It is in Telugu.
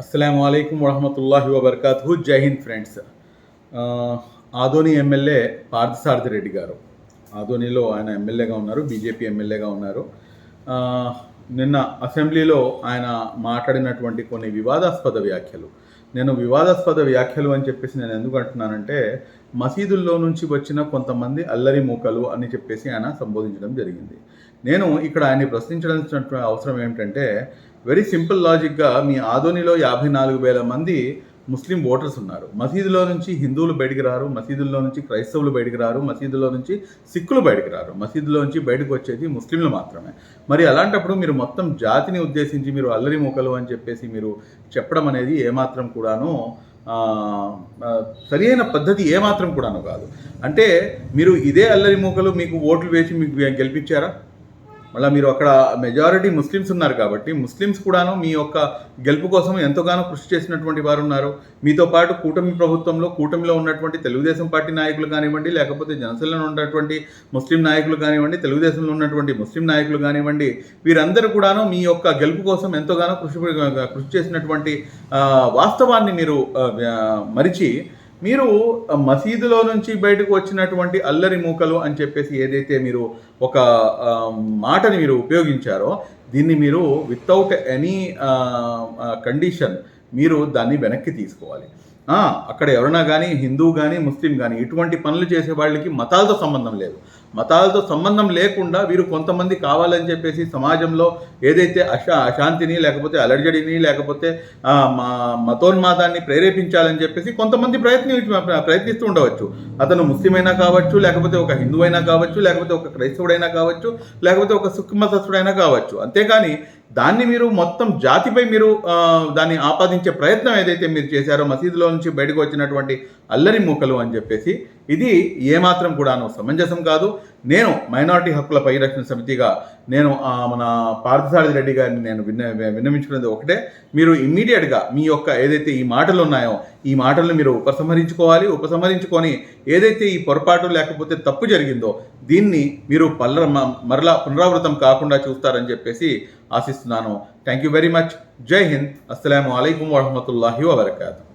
అస్సలం అయికం వరహమతుల్లాహి వబర్కాతు జై హింద్ ఫ్రెండ్స్. ఆదోని ఎమ్మెల్యే పార్థసారథి రెడ్డి గారు. ఆదోనిలో ఆయన ఎమ్మెల్యేగా ఉన్నారు బీజేపీ ఎమ్మెల్యేగా ఉన్నారు. నిన్న అసెంబ్లీలో ఆయన మాట్లాడినటువంటి కొన్ని వివాదాస్పద వ్యాఖ్యలు. నేను వివాదాస్పద వ్యాఖ్యలు అని చెప్పేసి నేను ఎందుకు అంటున్నానంటే మసీదుల్లో నుంచి వచ్చిన కొంతమంది అల్లరి మూకలు అని చెప్పేసి ఆయన సంబోధించడం జరిగింది. నేను ఇక్కడ ఆయన్ని ప్రశ్నించాల్సిన అవసరం ఏమిటంటే వెరీ సింపుల్ లాజిక్గా మీ ఆదోనిలో యాభై నాలుగు వేల మంది ముస్లిం ఓటర్స్ ఉన్నారు. మసీదులో నుంచి హిందువులు బయటికి రారు మసీదుల్లో నుంచి క్రైస్తవులు బయటికి రారు మసీదులో నుంచి సిక్కులు బయటికి రారు. మసీదులో నుంచి బయటకు వచ్చేది ముస్లింలు మాత్రమే. మరి అలాంటప్పుడు మీరు మొత్తం జాతిని ఉద్దేశించి మీరు అల్లరి మూకలు అని చెప్పేసి మీరు చెప్పడం అనేది ఏమాత్రం కూడాను సరి అయిన పద్ధతి ఏమాత్రం కూడాను కాదు. అంటే మీరు ఇదే అల్లరి మూకలు మీకు ఓట్లు వేసి మీకు గెలిపించారా? మళ్ళీ మీరు అక్కడ మెజారిటీ ముస్లిమ్స్ ఉన్నారు కాబట్టి ముస్లిమ్స్ కూడాను మీ యొక్క గెలుపు కోసం ఎంతగానో కృషి చేసినటువంటి వారు ఉన్నారు. మీతో పాటు కూటమి ప్రభుత్వంలో కూటమిలో ఉన్నటువంటి తెలుగుదేశం పార్టీ నాయకులు కానివ్వండి లేకపోతే జనసేనలో ఉన్నటువంటి ముస్లిం నాయకులు కానివ్వండి తెలుగుదేశంలో ఉన్నటువంటి ముస్లిం నాయకులు కానివ్వండి వీరందరూ కూడాను మీ యొక్క గెలుపు కోసం ఎంతగానో కృషి కృషి చేసినటువంటి వాస్తవాన్ని మీరు మరిచి మీరు మసీదులో నుంచి బయటకు వచ్చినటువంటి అల్లరి మూకలు అని చెప్పేసి ఏదైతే మీరు ఒక మాటని మీరు ఉపయోగించారో దీన్ని మీరు వితౌట్ ఎనీ కండిషన్ మీరు దాన్ని వెనక్కి తీసుకోవాలి. అక్కడ ఎవరైనా కానీ హిందూ కానీ ముస్లిం కానీ ఇటువంటి పనులు చేసే వాళ్ళకి మతాలతో సంబంధం లేదు. మతాలతో సంబంధం లేకుండా వీరు కొంతమంది కావాలని చెప్పేసి సమాజంలో ఏదైతే అశా అశాంతిని లేకపోతే అలర్జడిని లేకపోతే మా మతోన్మాదాన్ని ప్రేరేపించాలని చెప్పేసి కొంతమంది ప్రయత్ని ప్రయత్నిస్తూ ఉండవచ్చు. అతను ముస్లిం అయినా కావచ్చు లేకపోతే ఒక హిందువైనా అయినా కావచ్చు లేకపోతే ఒక క్రైస్తవుడైనా కావచ్చు లేకపోతే ఒక సుఖమతస్థుడైనా కావచ్చు. అంతేకాని దాన్ని మీరు మొత్తం జాతిపై మీరు దాన్ని ఆపాదించే ప్రయత్నం ఏదైతే మీరు చేశారో మసీదులో నుంచి బయటకు వచ్చినటువంటి అల్లరి మూకలు అని చెప్పేసి ఇది ఏమాత్రం కూడాను సమంజసం కాదు. నేను మైనారిటీ హక్కుల పరిరక్షణ సమితిగా నేను మన పార్థసారథి రెడ్డి గారిని నేను విన్న విన్నవించుకునేది ఒకటే. మీరు ఇమ్మీడియట్గా మీ యొక్క ఏదైతే ఈ మాటలు ఉన్నాయో ఈ మాటలను మీరు ఉపసంహరించుకోవాలి. ఉపసంహరించుకొని ఏదైతే ఈ పొరపాటు లేకపోతే తప్పు జరిగిందో దీన్ని మీరు పల్ల మరలా పునరావృతం కాకుండా చూస్తారని చెప్పేసి ఆశిస్తున్నాను. Thank you very much. Jai Hind. అస్సలం అయికం వరహమతుల్లాహి వబర్కాతు.